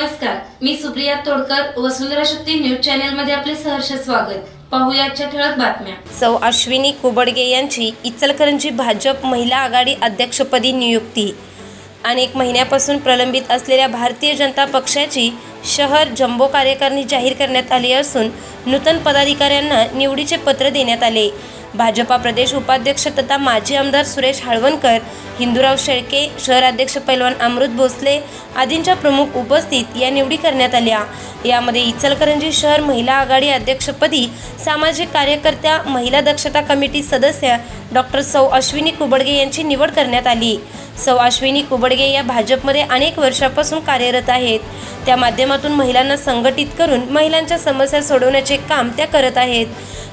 नमस्कार मी Supriya Todkar Vasundhara Shakti news channel मध्ये आपले सहर्ष स्वागत. पाहूया ठळक बातम्या. सौ अश्विनी कुबडगे यांची इचलकरंजी भाजप महिला आघाडी अध्यक्षपदी नियुक्ती. अनेक महिन्यापासून प्रलंबित असलेल्या भारतीय जनता पक्षाची शहर जम्बो कार्यकारिणी जाहीर करण्यात आली असून नूतन पदाधिकाऱ्यांना निवडीचे पत्र देण्यात आले. भाजपा प्रदेश उपाध्यक्ष तथा माजी आमदार सुरेश हळवणकर हिंदूराव शेळके शहराध्यक्ष पैलवान अमृत भोसले आदींच्या प्रमुख उपस्थित या निवडी करण्यात आल्या. यामध्ये इचलकरंजी शहर महिला आघाडी अध्यक्षपदी सामाजिक कार्यकर्त्या महिला दक्षता कमिटी सदस्य डॉक्टर सौ अश्विनी कुबडगे यांची निवड करण्यात आली. सौ अश्विनी कुबडगे या भाजपमध्ये अनेक वर्षापासून कार्यरत आहेत. त्या माध्यमातून महिलांना संघटित करून महिलांच्या समस्या सोडवण्याचे काम त्या करत आहेत.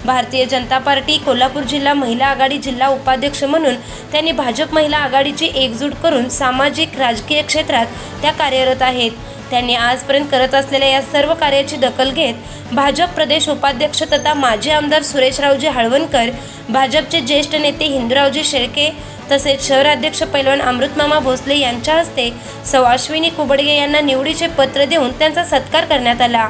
भारतीय जनता पार्टी कोल्हापूर जिल्हा महिला आघाडी जिल्हा उपाध्यक्ष म्हणून त्यांनी भाजप महिला आघाडीची एकजूट करून सामाजिक राजकीय क्षेत्रात त्या कार्यरत आहेत. त्यांनी आजपर्यंत करत असलेल्या या सर्व कार्याची दखल घेत भाजप प्रदेश उपाध्यक्ष तथा माजी आमदार सुरेशरावजी हळवणकर भाजपचे ज्येष्ठ नेते हिंदूरावजी शेळके तसेच शहराध्यक्ष पैलवान अमृतमामा भोसले यांच्या हस्ते सौ अश्विनी कुबडगे यांना निवडीचे पत्र देऊन त्यांचा सत्कार करण्यात आला.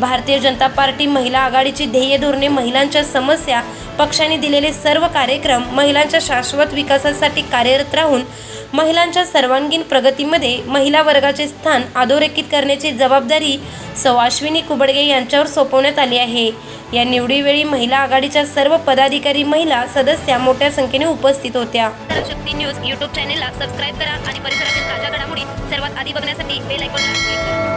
भारतीय जनता पार्टी महिला आघाडीची ध्येय धोरणे महिलांच्या समस्या पक्षाने दिलेले सर्व कार्यक्रम महिलांच्या शाश्वत विकासासाठी कार्यरत राहून महिलांच्या सर्वांगीण प्रगतीमध्ये महिला वर्गाचे स्थान अधोरेखित करण्याची जबाबदारी सौ अश्विनी कुबडगे यांच्यावर सोपवण्यात आली आहे. या निवडीवेळी महिला आघाडीच्या सर्व पदाधिकारी महिला सदस्या मोठ्या संख्येने उपस्थित होत्या. शक्ती न्यूज युट्यूब चॅनेलला सबस्क्राईब करा आणि परिसरातील ताज्या घडामोडी सर्वात आधी बघण्यासाठी बेल आयकॉनला